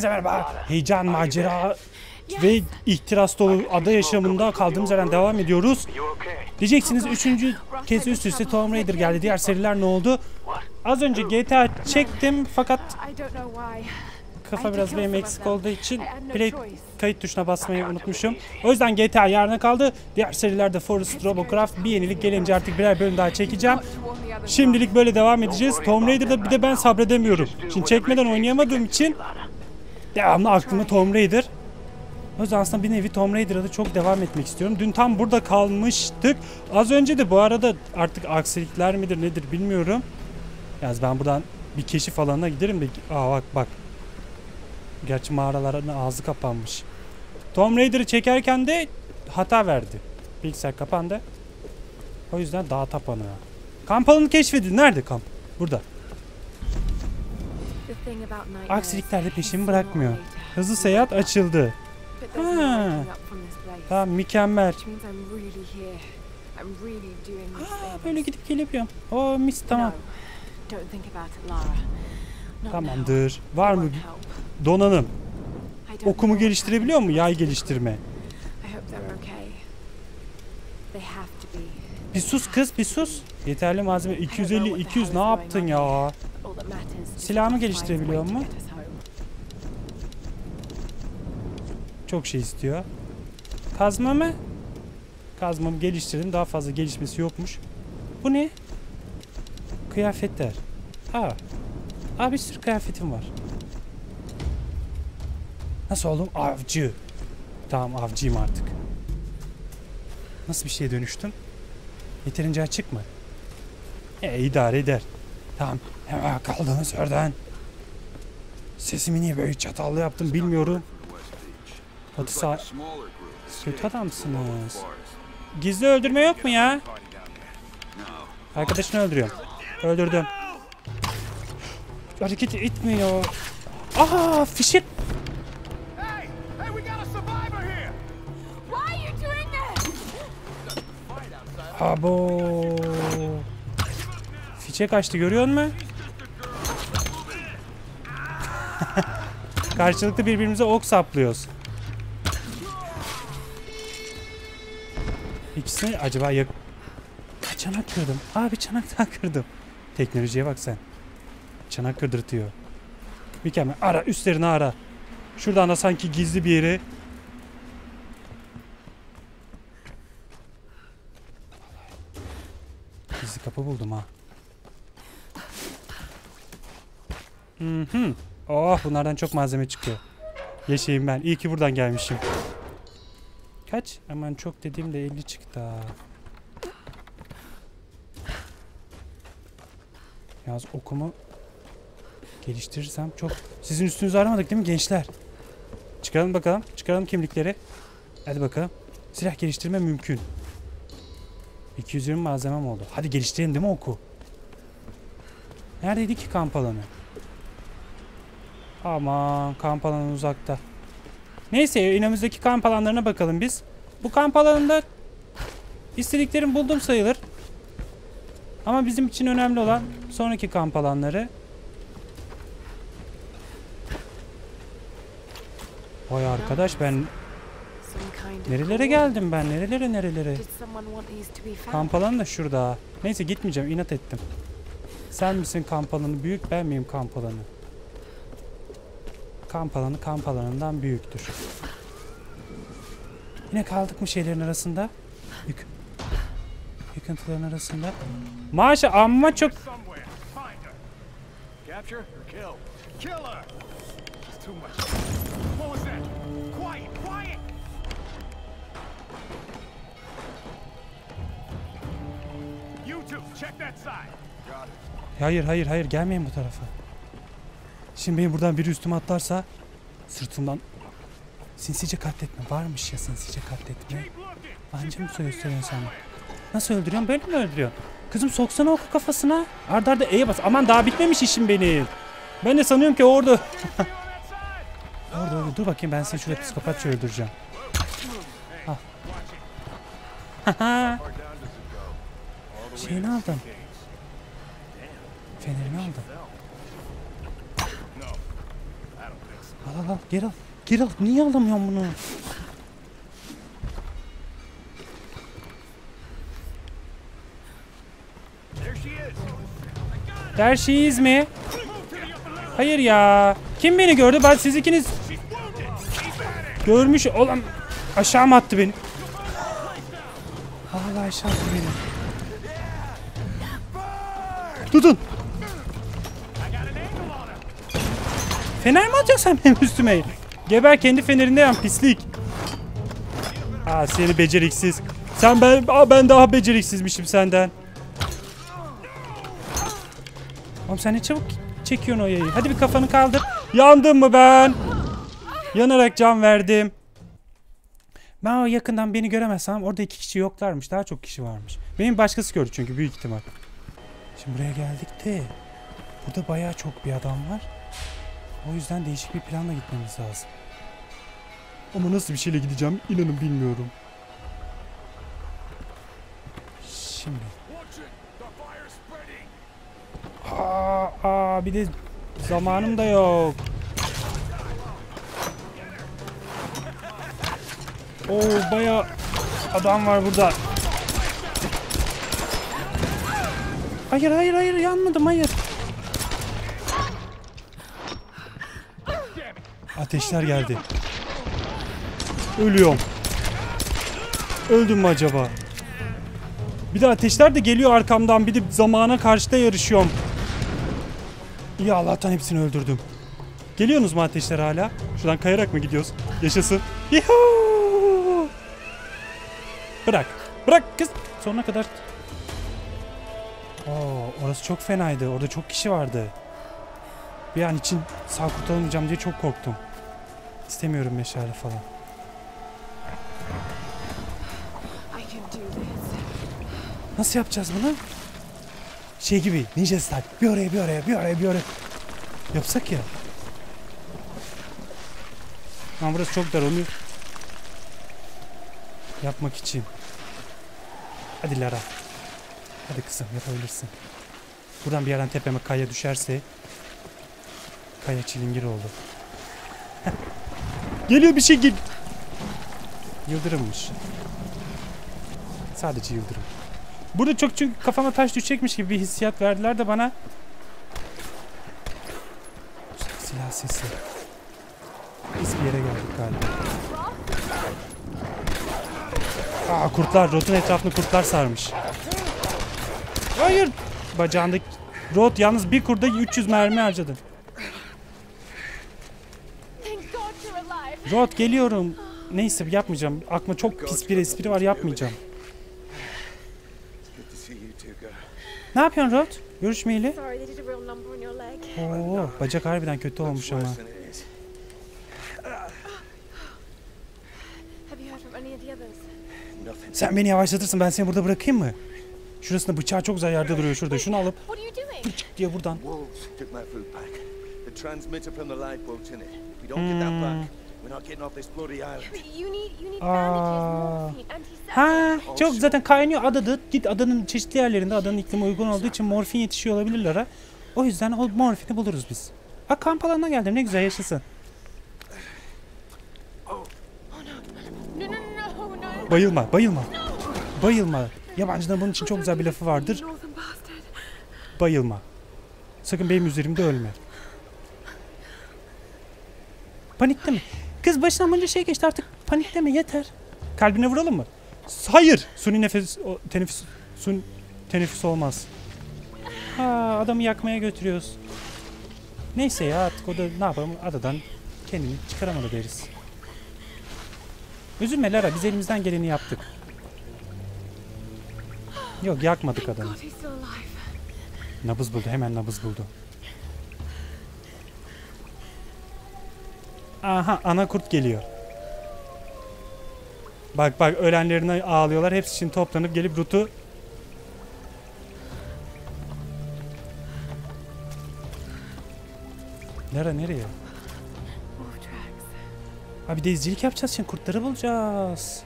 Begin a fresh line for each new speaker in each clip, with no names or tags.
Hepinize merhaba. Heyecan, macera ve ihtiras dolu ada yaşamında kaldığımız yerden devam ediyoruz. Diyeceksiniz üçüncü kez üst üste Tomb Raider geldi. Diğer seriler ne oldu? Az önce GTA çektim fakat kafa biraz benim eksik olduğu için play kayıt tuşuna basmayı unutmuşum. O yüzden GTA yarına kaldı. Diğer serilerde Forest, Robocraft bir yenilik gelince artık birer bölüm daha çekeceğim. Şimdilik böyle devam edeceğiz. Tomb Raider'da bir de ben sabredemiyorum. Şimdi çekmeden oynayamadığım için devamlı aklımda Tomb Raider. O yüzden aslında bir nevi Tomb Raider'a da çok devam etmek istiyorum. Dün tam burada kalmıştık. Az önce de bu arada artık aksilikler midir nedir bilmiyorum. Yalnız ben buradan bir keşif alanına giderim de... Aa bak bak. Gerçi mağaraların ağzı kapanmış. Tomb Raider'ı çekerken de hata verdi. Bilgisayar kapandı. O yüzden dağ tapanı. Kamp alanı keşfedildi. Nerede kamp? Burada. Aksilikler de peşimi bırakmıyor. Hızlı seyahat açıldı. Ha. Tamam mükemmel. Aa, böyle gidip gelebiliyorum. O mis tamam. Tamamdır. Var mı donanım? Okumu geliştirebiliyor mu? Yay geliştirme. Bir sus kız bir sus. Yeterli malzeme 250 200 ne yaptın ya? Silahımı geliştirebiliyor mu? Çok şey istiyor. Kazma mı? Kazmamı geliştirdim. Daha fazla gelişmesi yokmuş. Bu ne? Kıyafetler. Aa. Aa bir sürü kıyafetim var. Nasıl oldum? Avcı. Tamam avcıyım artık. Nasıl bir şeye dönüştüm? Yeterince açık mı? E idare eder. Tamam. Hemen kaldığımız yerden. Sesimi niye böyle çatallı yaptım bilmiyorum. Batı sağ... Kötü adamsınız. Gizli öldürme yok mu ya? Arkadaşını öldürüyorum. Öldürdüm. Hareket etmiyor. Aa fişek.
Hey!
Fişek açtı görüyor musun? Karşılıklı birbirimize ok saplıyoruz. İkisini acaba yak... Çanak kırdım. Aa bir çanak daha kırdım. Teknolojiye bak sen. Çanak kırdırtıyor. Mükemmel. Ara üstlerini ara. Şuradan da sanki gizli bir yeri. Gizli kapı buldum ha. Hı hı. Oh bunlardan çok malzeme çıkıyor. Yaşayayım ben. İyi ki buradan gelmişim. Kaç? Aman çok dediğimde 50 çıktı. Yalnız okumu geliştirirsem çok... Sizin üstünüzü aramadık değil mi gençler? Çıkaralım bakalım. Çıkaralım kimlikleri. Hadi bakalım. Silah geliştirme mümkün. 220 malzemem oldu. Hadi geliştirelim değil mi oku? Neredeydi ki kamp alanı? Aman kamp alanı uzakta. Neyse önümüzdeki kamp alanlarına bakalım biz. Bu kamp alanında istediklerimi buldum sayılır. Ama bizim için önemli olan sonraki kamp alanları. Vay arkadaş ben nerelere geldim ben nerelere nerelere. Kamp alanı da şurada. Neyse gitmeyeceğim inat ettim. Sen misin kamp alanı büyük ben miyim kamp alanı? Kamp alanı kamp alanından büyüktür. Yine kaldık mı şeylerin arasında? Yık yıkıntıların arasında. Maşa amma çok... Hayır hayır hayır gelmeyin bu tarafa. Şimdi benim buradan biri üstüme atlarsa sırtımdan sinsice katletme varmış ya sinsice katletme. Anca mı söylüyorsun sen? Nasıl öldürüyorsun? Böyle mi öldürüyorsun? Kızım soksana oku kafasına. Arda arda E'ye bas. Aman daha bitmemiş işim benim. Ben de sanıyorum ki orada. orada orada. Dur bakayım ben seni şöyle psikopatça öldüreceğim. Ah. Şeyini aldım. Fenerini aldım. Al al al geri al. Geri al. Niye alamıyorum bunu?
There she is.
Her şeyiz mi? Hayır ya. Kim beni gördü? Ben siz ikiniz görmüş olan aşağı mı attı beni? Allah aşağı attı beni. Tutun. Fener mi atıyorsun benim üstüme? Geber kendi fenerinde yan pislik. Aa seni beceriksiz. Sen ben aa, ben daha beceriksizmişim senden. Oğlum sen ne çabuk çekiyorsun o yayı. Hadi bir kafanı kaldır. Yandım mı ben? Yanarak can verdim. Ben o yakından beni göremezsem orada iki kişi yoklarmış. Daha çok kişi varmış. Benim başkası gördü çünkü büyük ihtimal. Şimdi buraya geldik de burada bayağı çok bir adam var. O yüzden değişik bir planla gitmemiz lazım. Ama nasıl bir şeyle gideceğim inanın bilmiyorum. Şimdi. Aa, aa, bir de zamanım da yok. Oo baya adam var burada. Hayır hayır hayır yanmadım hayır. Ateşler geldi. Ölüyorum. Öldüm mü acaba? Bir de ateşler de geliyor arkamdan. Bir de zamana karşı da yarışıyorum. İyi Allah'tan hepsini öldürdüm. Geliyorsunuz mu ateşler hala? Şuradan kayarak mı gidiyoruz? Yaşasın. Yuhuu! Bırak. Bırak kız. Sonuna kadar. Oo, orası çok fenaydı. Orada çok kişi vardı. Bir an için sağ kurtulamayacağım diye çok korktum. İstemiyorum meşale falan. Nasıl yapacağız bunu? Şey gibi ninja style. Bir oraya bir oraya bir oraya bir oraya. Yapsak ya. Ama burası çok dar onu yapmak için. Hadi Lara. Hadi kızım yapabilirsin. Buradan bir yerden tepeme kaya düşerse kaya çilingir oldu. Geliyor bir şey gel. Yıldırımmış. Sadece yıldırım. Burada çok çünkü kafama taş düşecekmiş gibi bir hissiyat verdiler de bana. Silah sesi. Biz bir yere geldik galiba. Aa kurtlar. Rotun etrafını kurtlar sarmış. Hayır. Bacağındaki Rot yalnız bir kurda 300 mermi harcadın. Rot geliyorum. Neyse yapmayacağım. Aklıma çok pis bir espri var yapmayacağım. Ne yapıyorsun Rot? Görüşmeyeli. Oo, bacak harbiden kötü olmuş ama. Sen beni yavaşlatırsın ben seni burada bırakayım mı? Şurasında bıçağı çok güzel yerde duruyor şurada. Şunu alıp
What are you doing?
çık diye buradan.
Wolves we're not getting off this bloody island.
But you need you need
Aa.
bandages, morphine, antiseptic.
Ha, çok zaten kaynıyor adada. Git adanın çeşitli yerlerinde adanın iklimi uygun olduğu için morfin yetişiyor olabilirler ha. O yüzden o morfini buluruz biz. Ha kamp alanına geldim ne güzel yaşasın.
No.
Bayılma, bayılma. Bayılma. Yabancıların bunun için çok güzel bir lafı vardır. Bayılma. Sakın benim üzerimde ölme. Panikte mi? Kız başına bunca şey geçti artık panikleme yeter. Kalbine vuralım mı? Hayır. Suni nefes, o, teneffüs, sun, teneffüs olmaz. Ha, adamı yakmaya götürüyoruz. Neyse ya artık o da ne yapalım adadan kendini çıkaramadı deriz. Üzülme Lara biz elimizden geleni yaptık. Yok yakmadık adamı. Nabız buldu. Hemen nabız buldu. Aha ana kurt geliyor. Bak bak ölenlerine ağlıyorlar. Hepsi için toplanıp gelip Rut'u Nere nereye?
Wolf tracks.
Abi denizcilik yapacağız şimdi kurtları bulacağız.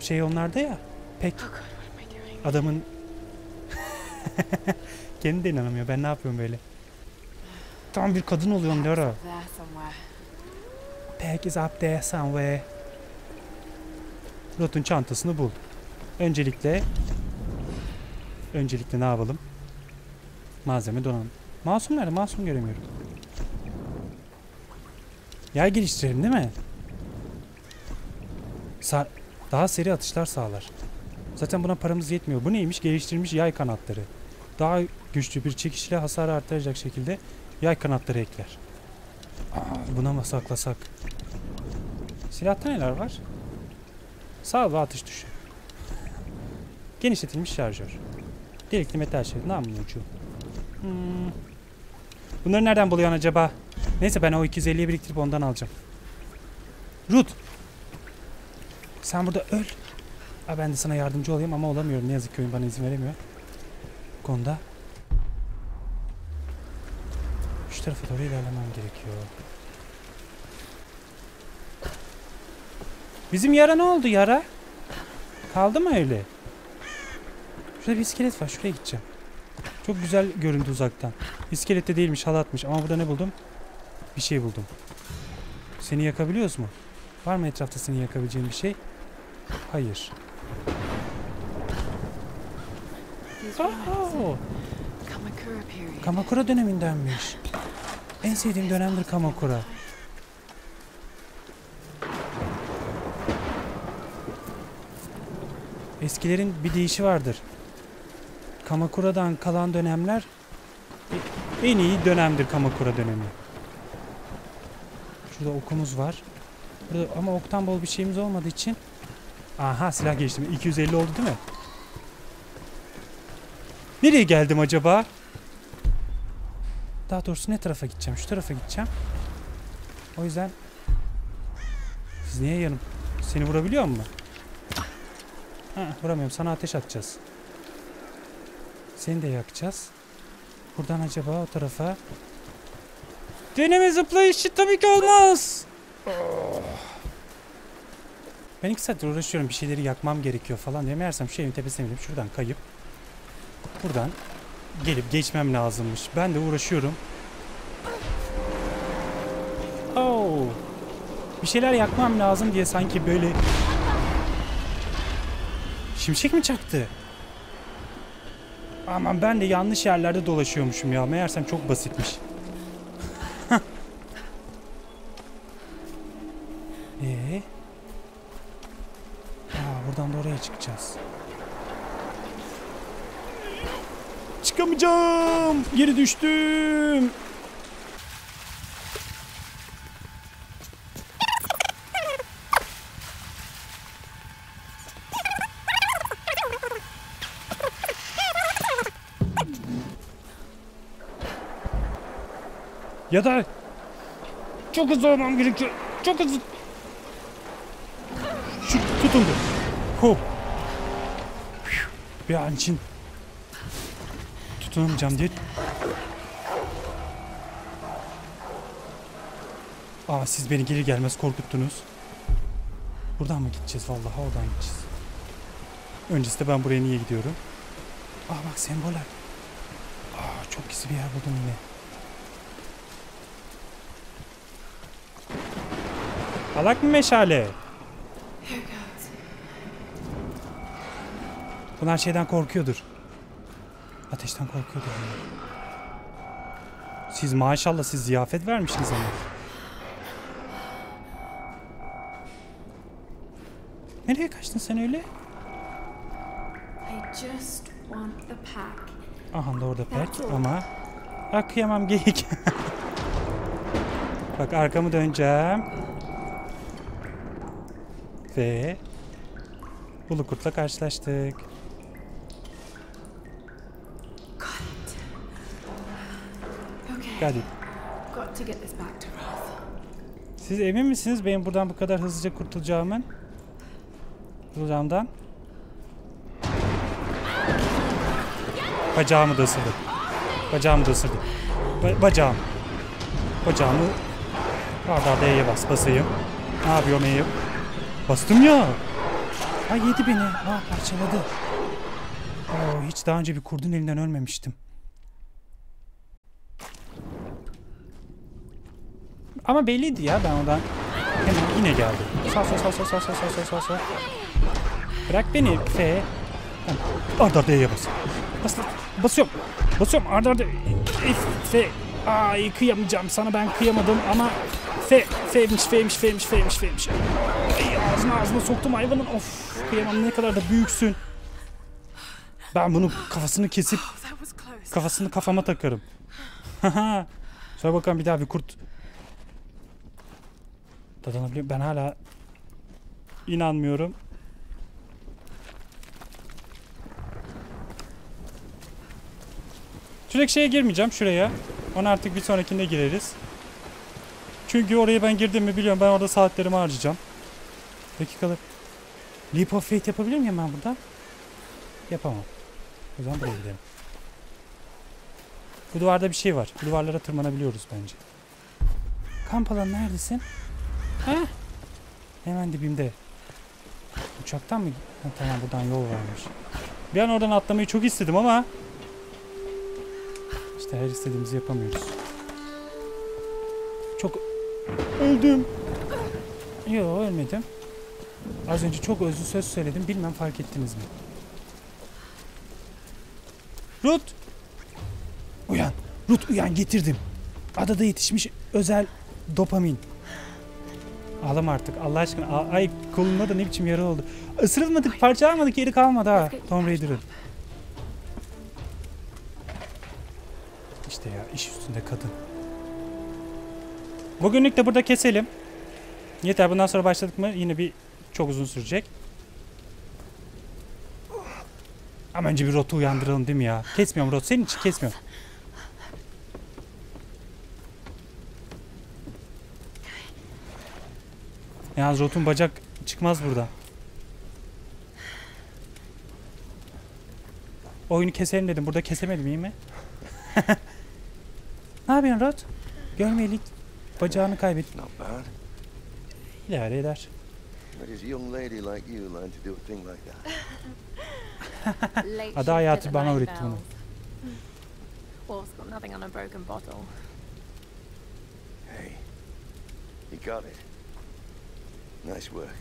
Şey onlarda ya. Pek adamın kendi de inanamıyor. Ben ne yapıyorum böyle? Tam bir kadın oluyorum Lara. Backpack is up there somewhere. Rot'un çantasını bul. Öncelikle Öncelikle ne yapalım? Malzeme donanım. Masum nerede? Masum göremiyorum. Yay geliştirelim değil mi? Sa daha seri atışlar sağlar. Zaten buna paramız yetmiyor. Bu neymiş? Geliştirilmiş yay kanatları. Daha güçlü bir çekişle hasarı artıracak şekilde yay kanatları ekler. Aa, buna mı saklasak? Silahta neler var? Sağ ve atış tuşu. Genişletilmiş şarjör. Delikli metal şerit. Namlu ucu. Hmm. Bunları nereden buluyorsun acaba? Neyse ben o 250'yi biriktirip ondan alacağım. Ruth. Sen burada öl. Ha, ben de sana yardımcı olayım ama olamıyorum. Ne yazık ki oyun bana izin veremiyor. Bu konuda. Şu tarafa doğru ilerlemem gerekiyor. Bizim yara ne oldu yara? Kaldı mı öyle? Şurada bir iskelet var. Şuraya gideceğim. Çok güzel göründü uzaktan. İskelette değilmiş halatmış ama burada ne buldum? Bir şey buldum. Seni yakabiliyoruz mu? Var mı etrafta seni yakabileceğin bir şey? Hayır. Oh.
Kamakura
dönemindenmiş. En sevdiğim dönemdir Kamakura. Eskilerin bir deyişi vardır. Kamakura'dan kalan dönemler en iyi dönemdir Kamakura dönemi. Şurada okumuz var. Burada ama oktan bol bir şeyimiz olmadığı için Aha silah geçtim. 250 oldu değil mi? Nereye geldim acaba? Daha doğrusu ne tarafa gideceğim? Şu tarafa gideceğim. O yüzden siz niye yanım? Seni vurabiliyor mu? Vuramıyorum. Sana ateş atacağız. Seni de yakacağız. Buradan acaba o tarafa Deneme zıplayışı tabii ki olmaz. Ben iki saattir uğraşıyorum. Bir şeyleri yakmam gerekiyor falan diye. Meğersem şu evin tepesine binip şuradan kayıp buradan gelip geçmem lazımmış. Ben de uğraşıyorum. Oh. Bir şeyler yakmam lazım diye sanki böyle Şimşek mi çaktı? Aman ben de yanlış yerlerde dolaşıyormuşum ya. Meğersem çok basitmiş. Ee? Aa, buradan da oraya çıkacağız. Çıkamayacağım. Geri düştüm. Ya da çok hızlı olmam gerekiyor. Çok hızlı. Şu tutundu. Hop. Bir an için tutunamayacağım diye. Aa siz beni gelir gelmez korkuttunuz. Buradan mı gideceğiz vallahi oradan gideceğiz. Öncesinde ben buraya niye gidiyorum? Aa bak semboller. Aa çok gizli bir yer buldum yine. Alak mı meşale? Bunlar şeyden korkuyordur. Ateşten korkuyordur. bunlar. Siz maşallah siz ziyafet vermişsiniz ama. Nereye kaçtın sen öyle?
Pack.
Aha da orada pek ama Ah, kıyamam geyik. Bak arkamı döneceğim. Ve Ulu kurtla karşılaştık.
Roth.
Siz emin misiniz benim buradan bu kadar hızlıca kurtulacağımın? Kurtulacağımdan? Bacağımı da ısırdı. Bacağımı da ısırdı. Ba- bacağım. Bacağımı Arda E'ye bas. Basayım. Ne yapıyorum E'ye? Bastım ya. Ha yedi beni. Ha parçaladı. Oo, hiç daha önce bir kurdun elinden ölmemiştim. Ama belliydi ya ben oradan Hemen yine geldi. Sağ sağ sağ sağ sağ sağ sağ sağ sağ. Bırak beni F. Arda D'ye bas. Bas. Basıyorum. Basıyorum arda arda. F. F. Ay kıyamayacağım sana ben kıyamadım ama F. F'miş F'miş F'miş F'miş F'miş. Ay ağzına ağzına soktum hayvanın. Of kıyamam ne kadar da büyüksün. Ben bunu kafasını kesip
Oh,
kafasını kafama takarım. Sonra bakalım bir daha bir kurt. Dadanabiliyor. Ben hala inanmıyorum. Sürekli şeye girmeyeceğim şuraya. Ona artık bir sonrakinde gireriz. Çünkü oraya ben girdim mi biliyorum ben orada saatlerimi harcayacağım. Dakikalar. Leap of Faith yapabilir miyim ben burada? Yapamam. O zaman buraya gidelim. Bu duvarda bir şey var. Bu duvarlara tırmanabiliyoruz bence. Kamp alanı neredesin? Ha? Hemen dibimde. Uçaktan mı? Ha, tamam buradan yol varmış. Bir an oradan atlamayı çok istedim ama işte her istediğimizi yapamıyoruz. Çok öldüm. Yok ölmedim. Az önce çok özlü söz söyledim. Bilmem fark ettiniz mi? Ruth! Uyan. Ruth uyan getirdim. Adada yetişmiş özel dopamin. Ağlama artık Allah aşkına. Ay kolunda da ne biçim yara oldu. Isırılmadık, parçalamadık, yeri kalmadı ha. Tomb Raider'ın. İşte ya iş üstünde kadın. Bugünlük de burada keselim. Yeter bundan sonra başladık mı yine bir çok uzun sürecek. Ama önce bir rotu uyandıralım değil mi ya? Kesmiyorum rot. Senin için kesmiyorum. Yalnız rotun bacak çıkmaz burada. Oyunu keselim dedim. Burada kesemedim iyi mi? ne yapıyorsun Rot? Görmeyelik. Bacağını kaybettin.
Not bad.
İdare eder. Ada hayatı
at
bana öğretti bunu.
bells. Wolf's got nothing on a broken bottle.
Hey, you got it. Nice work.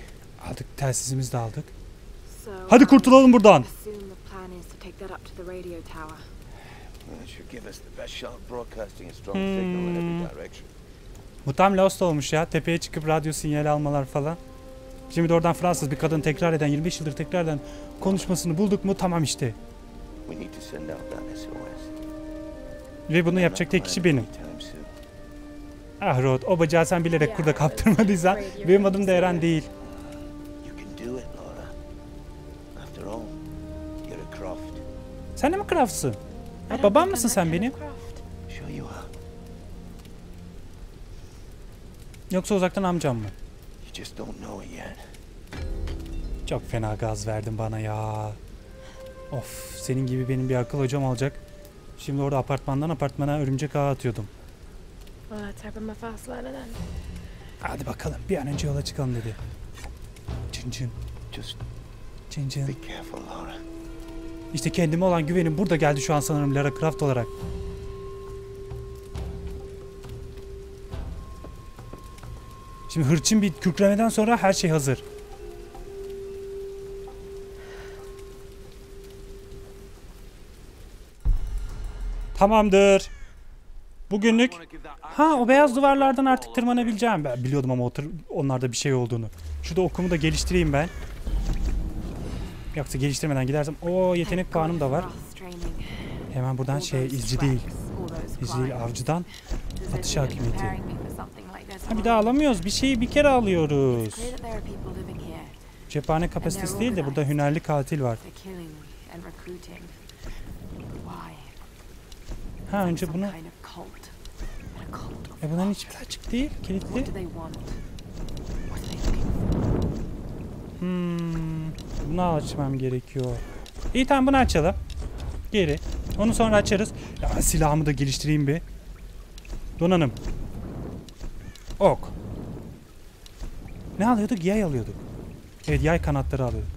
Aldık telsizimizi de aldık. Hadi kurtulalım buradan. Hmm. Mutam Lost olmuş ya. Tepeye çıkıp radyo sinyali almalar falan. Şimdi de oradan Fransız bir kadın tekrar eden 25 yıldır tekrar eden konuşmasını bulduk mu tamam işte. Ve bunu yapacak tek kişi benim. Ah Rod o bacağı sen bilerek kurda kaptırmadıysan benim adım da Eren değil. Sen de mi Crafts'ın?
I
Ha, babam mısın sen benim? Yoksa uzaktan amcam mı? Çok fena gaz verdin bana ya. Of senin gibi benim bir akıl hocam olacak. Şimdi orada apartmandan apartmana örümcek ağı atıyordum.
Well, let's hope I'm a fast learner then.
Hadi bakalım bir an önce yola çıkalım dedi. Cın cın
Just
cın cın.
be careful, Laura.
İşte kendime olan güvenim burada geldi şu an sanırım Lara Croft olarak. Şimdi hırçın bir kükremeden sonra her şey hazır. Tamamdır. Bugünlük... Ha o beyaz duvarlardan artık tırmanabileceğim. Ben biliyordum ama otur, onlarda bir şey olduğunu. Şu da okumu da geliştireyim ben. Yoksa geliştirmeden gidersem... o yetenek puanım da var. Hemen buradan şey izci değil. İzci değil avcıdan. Atış hakimiyeti. Ha bir daha alamıyoruz. Bir şeyi bir kere alıyoruz. Cephane kapasitesi değil de burada hünerli katil var. Ha önce bunu e bunların hiçbiri açık değil. Kilitli. Hmm, bunu açmam gerekiyor. İyi tamam bunu açalım. Geri. Onu sonra açarız. Ya silahımı da geliştireyim bir. Donanım. Ok. Ne alıyorduk? Yay alıyorduk. Evet yay kanatları alıyorduk.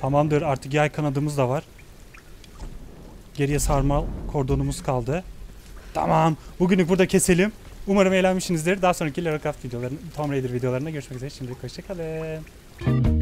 Tamamdır artık yay kanadımız da var. Geriye sarmal kordonumuz kaldı. Tamam. Bugünlük burada keselim. Umarım eğlenmişsinizdir. Daha sonraki Lara Croft videolarında, Tomb Raider videolarında görüşmek üzere. Şimdilik hoşçakalın.